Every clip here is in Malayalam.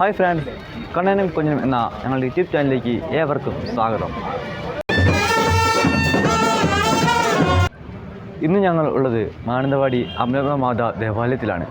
Hi friends. കണ്ണനും കുഞ്ഞനും എന്ന ഞങ്ങളുടെ യൂട്യൂബ് ചാനലിലേക്ക് ഏവർക്കും സ്വാഗതം. ഇന്ന് ഞങ്ങൾ ഉള്ളത് മാനന്തവാടി അമൃതമാത ദേവാലയത്തിലാണ്.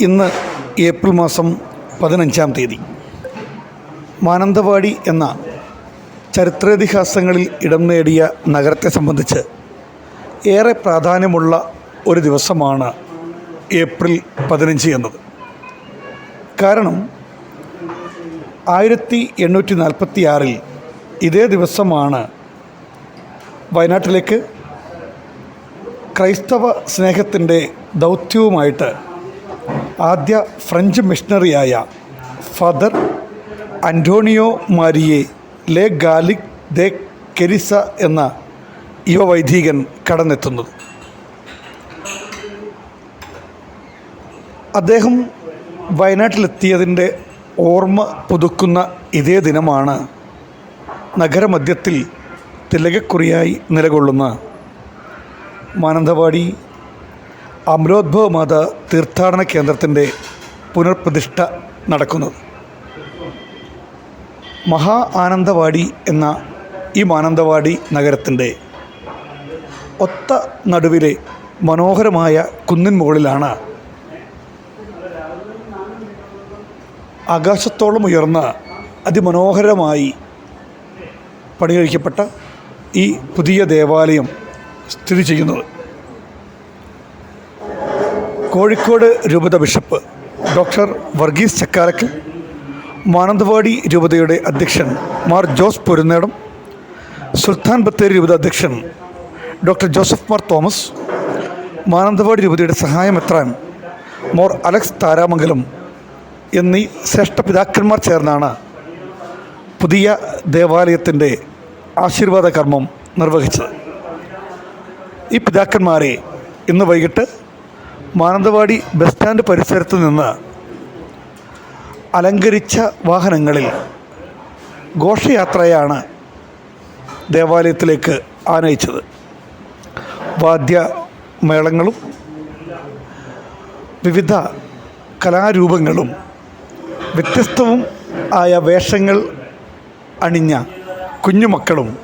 ഇന്ന് ഏപ്രിൽ മാസം പതിനഞ്ചാം തീയതി. മാനന്തവാടി എന്ന ചരിത്രേതിഹാസങ്ങളിൽ ഇടം നേടിയ നഗരത്തെ സംബന്ധിച്ച് ഏറെ പ്രാധാന്യമുള്ള ഒരു ദിവസമാണ് ഏപ്രിൽ പതിനഞ്ച് എന്നത്. കാരണം ആയിരത്തി എണ്ണൂറ്റി നാൽപ്പത്തി ആറിൽ ഇതേ ദിവസമാണ് വയനാട്ടിലേക്ക് ക്രൈസ്തവ സ്നേഹത്തിന്റെ ദൗത്യവുമായിട്ട് ആദ്യ ഫ്രഞ്ച് മിഷണറിയായ ഫാദർ അന്റോണിയോ മാരിയെ ലെ ഗാലിക് ദെ കെരിസ എന്ന യുവവൈദികൻ കടന്നെത്തുന്നത്. അദ്ദേഹം വയനാട്ടിലെത്തിയതിന്റെ ഓർമ്മ പുതുക്കുന്ന ഇതേ ദിനമാണ് നഗരമധ്യത്തിൽ തിലകക്കുറിയായി നിലകൊള്ളുന്ന മാനന്തവാടി അമരോദ്ഭവ മാത തീർത്ഥാടന കേന്ദ്രത്തിന്റെ പുനർപ്രതിഷ്ഠ നടക്കുന്നത്. മഹാ ആനന്ദവാടി എന്ന ഈ മാനന്തവാടി നഗരത്തിന്റെ ഒത്ത നടുവിലെ മനോഹരമായ കുന്നിൻ മുകളിലാണ് ആകാശത്തോളം ഉയർന്ന അതിമനോഹരമായി പണികഴിക്കപ്പെട്ട ഈ പുതിയ ദേവാലയം സ്ഥിതി ചെയ്യുന്നത്. കോഴിക്കോട് രൂപത ബിഷപ്പ് ഡോക്ടർ വർഗീസ് ചക്കാലക്കൽ മാനന്തവാടി രൂപതയുടെ അധ്യക്ഷൻ മാർ ജോസ് പൊരുന്നേടം സുൽത്താൻ ബത്തേരി രൂപത അധ്യക്ഷൻ doctor Joseph Mar Thomas Mananthavady രൂപതയുടെ സഹായമെത്രാൻ മോർ അലക്സ് താരാമംഗലം എന്നീ ശ്രേഷ്ഠ പിതാക്കന്മാർ ചേർന്നാണ് പുതിയ ദേവാലയത്തിന്റെ ആശീർവാദ കർമ്മം നിർവഹിച്ചത്. ഈ പിതാക്കന്മാരെ ഇന്ന് വൈകിട്ട് മാനന്തവാടി ബസ് സ്റ്റാൻഡ് പരിസരത്ത് നിന്ന് അലങ്കരിച്ച വാഹനങ്ങളിൽ ഘോഷയാത്രയാണ് ദേവാലയത്തിലേക്ക് ആനയിച്ചത്. വാദ്യമേളങ്ങളും വിവിധ കലാരൂപങ്ങളും വ്യത്യസ്തവും ആയ വേഷങ്ങൾ അണിഞ്ഞ കുഞ്ഞുമക്കളും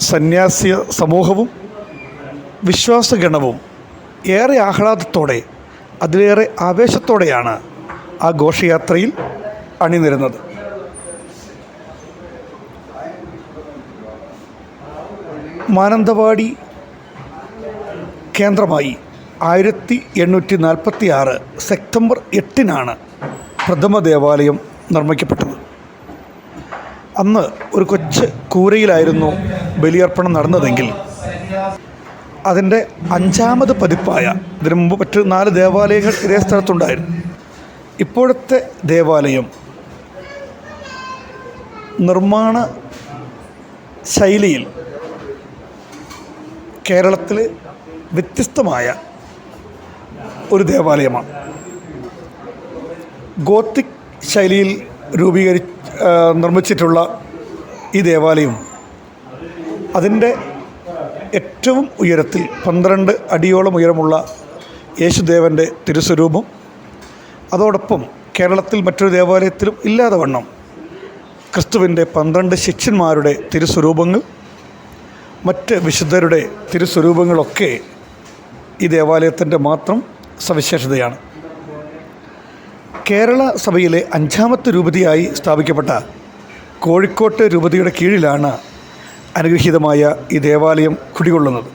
സന്യാസി സമൂഹവും വിശ്വാസഗണവും ഏറെ ആഹ്ലാദത്തോടെ അതിലേറെ ആവേശത്തോടെയാണ് ആ ഘോഷയാത്രയിൽ അണിനിരുന്നത്. മാനന്തവാടി കേന്ദ്രമായി ആയിരത്തി എണ്ണൂറ്റി നാൽപ്പത്തി ആറ് സെപ്റ്റംബർ എട്ടിനാണ് പ്രഥമ ദേവാലയം നിർമ്മിക്കപ്പെട്ടത്. അന്ന് ഒരു കൊച്ചു കൂരയിലായിരുന്നു ബലിയർപ്പണം നടന്നതെങ്കിൽ അതിന്റെ അഞ്ചാമത് പതിപ്പായ ഇതിനു മുമ്പ് മറ്റ് നാല് ദേവാലയങ്ങൾ ഇതേ സ്ഥലത്തുണ്ടായിരുന്നു. ഇപ്പോഴത്തെ ദേവാലയം നിർമ്മാണ ശൈലിയിൽ കേരളത്തിൽ വ്യത്യസ്തമായ ഒരു ദേവാലയമാണ്. ഗോത്തിക് ശൈലിയിൽ രൂപീകരി നിർമ്മിച്ചിട്ടുള്ള ഈ ദേവാലയം അതിന്റെ ഏറ്റവും ഉയരത്തിൽ പന്ത്രണ്ട് അടിയോളം ഉയരമുള്ള യേശുദേവന്റെ തിരുസ്വരൂപം. അതോടൊപ്പം കേരളത്തിൽ മറ്റൊരു ദേവാലയത്തിലും ഇല്ലാതെ വണ്ണം ക്രിസ്തുവിന്റെ പന്ത്രണ്ട് ശിഷ്യന്മാരുടെ തിരുസ്വരൂപങ്ങൾ മറ്റ് വിശുദ്ധരുടെ തിരുസ്വരൂപങ്ങളൊക്കെ ഈ ദേവാലയത്തിന്റെ മാത്രം സവിശേഷതയാണ്. കേരള സഭയിലെ അഞ്ചാമത്തെ രൂപതയായി സ്ഥാപിക്കപ്പെട്ട കോഴിക്കോട്ട് രൂപതയുടെ കീഴിലാണ് അനുഗ്രഹീതമായ ഈ ദേവാലയം കുടികൊള്ളുന്നത്.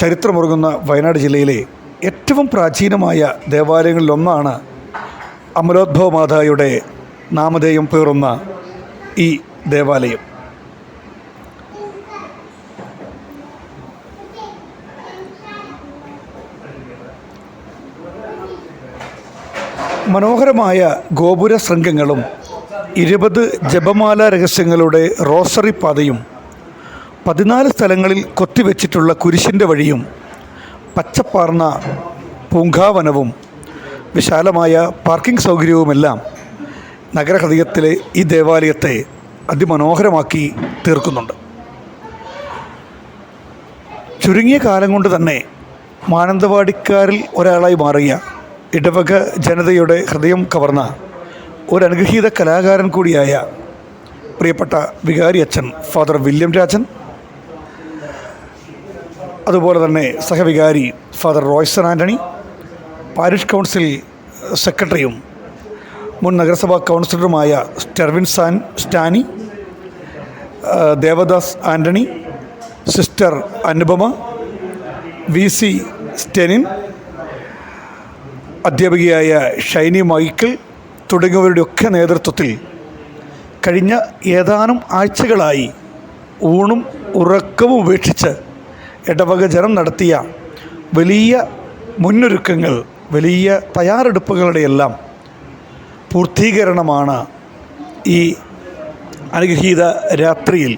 ചരിത്രമുറങ്ങുന്ന വയനാട് ജില്ലയിലെ ഏറ്റവും പ്രാചീനമായ ദേവാലയങ്ങളിലൊന്നാണ് അമലോദ്ഭവ മാതായുടെ നാമധേയം പേറുന്ന ഈ ദേവാലയം. മനോഹരമായ ഗോപുര ശൃംഗങ്ങളും ഇരുപത് ജപമാല രഹസ്യങ്ങളുടെ റോസറി പാതയും പതിനാല് സ്ഥലങ്ങളിൽ കൊത്തിവെച്ചിട്ടുള്ള കുരിശിന്റെ വഴിയും പച്ചപ്പാർന്ന പൂങ്കാവനവും വിശാലമായ പാർക്കിംഗ് സൗകര്യവുമെല്ലാം നഗരഹൃദയത്തിലെ ഈ ദേവാലയത്തെ അതിമനോഹരമാക്കി തീർക്കുന്നുണ്ട്. ചുരുങ്ങിയ കാലം കൊണ്ട് തന്നെ മാനന്തവാടിക്കാരിൽ ഒരാളായി മാറിയ ഇടവക ജനതയുടെ ഹൃദയം കവർന്ന ഒരു അനുഗ്രഹീത കലാകാരൻ കൂടിയായ പ്രിയപ്പെട്ട വികാരി അച്ഛൻ ഫാദർ വില്യം രാജൻ. അതുപോലെ തന്നെ സഹവികാരി father Royson Antony parish council സെക്രട്ടറിയും മുൻ നഗരസഭാ കൗൺസിലറുമായ സ്റ്റെർവിൻ സാൻ Stany Devadas Antony sister Anupama V C സ്റ്റെനിൻ അധ്യാപികയായ ഷൈനി മൈക്കിൾ തുടങ്ങിയവരുടെയൊക്കെ നേതൃത്വത്തിൽ കഴിഞ്ഞ ഏതാനും ആഴ്ചകളായി ഊണും ഉറക്കവും ഉപേക്ഷിച്ച് ഇടവക ജനം നടത്തിയ വലിയ മുന്നൊരുക്കങ്ങൾ വലിയ തയ്യാറെടുപ്പുകളുടെയെല്ലാം പൂർത്തീകരണമാണ് ഈ അനുഗ്രഹീത രാത്രിയിൽ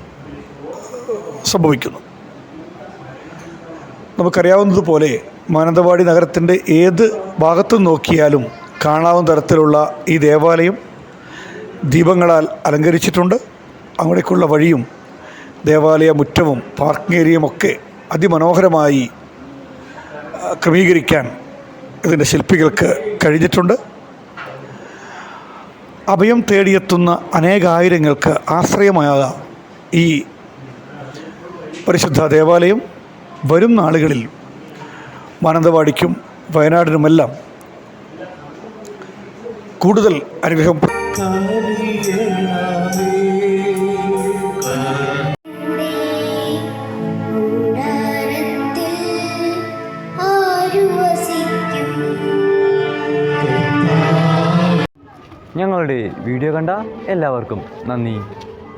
സംഭവിക്കുന്നു നമുക്കറിയാവുന്നതുപോലെ മാനന്തവാടി നഗരത്തിന്റെ ഏത് ഭാഗത്തു നോക്കിയാലും കാണാവുന്ന തരത്തിലുള്ള ഈ ദേവാലയം ദീപങ്ങളാൽ അലങ്കരിച്ചിട്ടുണ്ട്. അങ്ങോട്ടേക്കുള്ള വഴിയും ദേവാലയ മുറ്റവും പാർക്കിംഗ് ഏരിയയുമൊക്കെ അതിമനോഹരമായി ക്രമീകരിക്കാൻ ഇതിന്റെ ശില്പികൾക്ക് കഴിഞ്ഞിട്ടുണ്ട്. അഭയം തേടിയെത്തുന്ന അനേകായിരങ്ങൾക്ക് ആശ്രയമായ ഈ പരിശുദ്ധ ദേവാലയം വരും നാളുകളിൽ മാനന്തവാടിക്കും വയനാടിനുമെല്ലാം കൂടുതൽ അനുഗ്രഹം. ഞങ്ങളുടെ വീഡിയോ കണ്ട എല്ലാവർക്കും നന്ദി.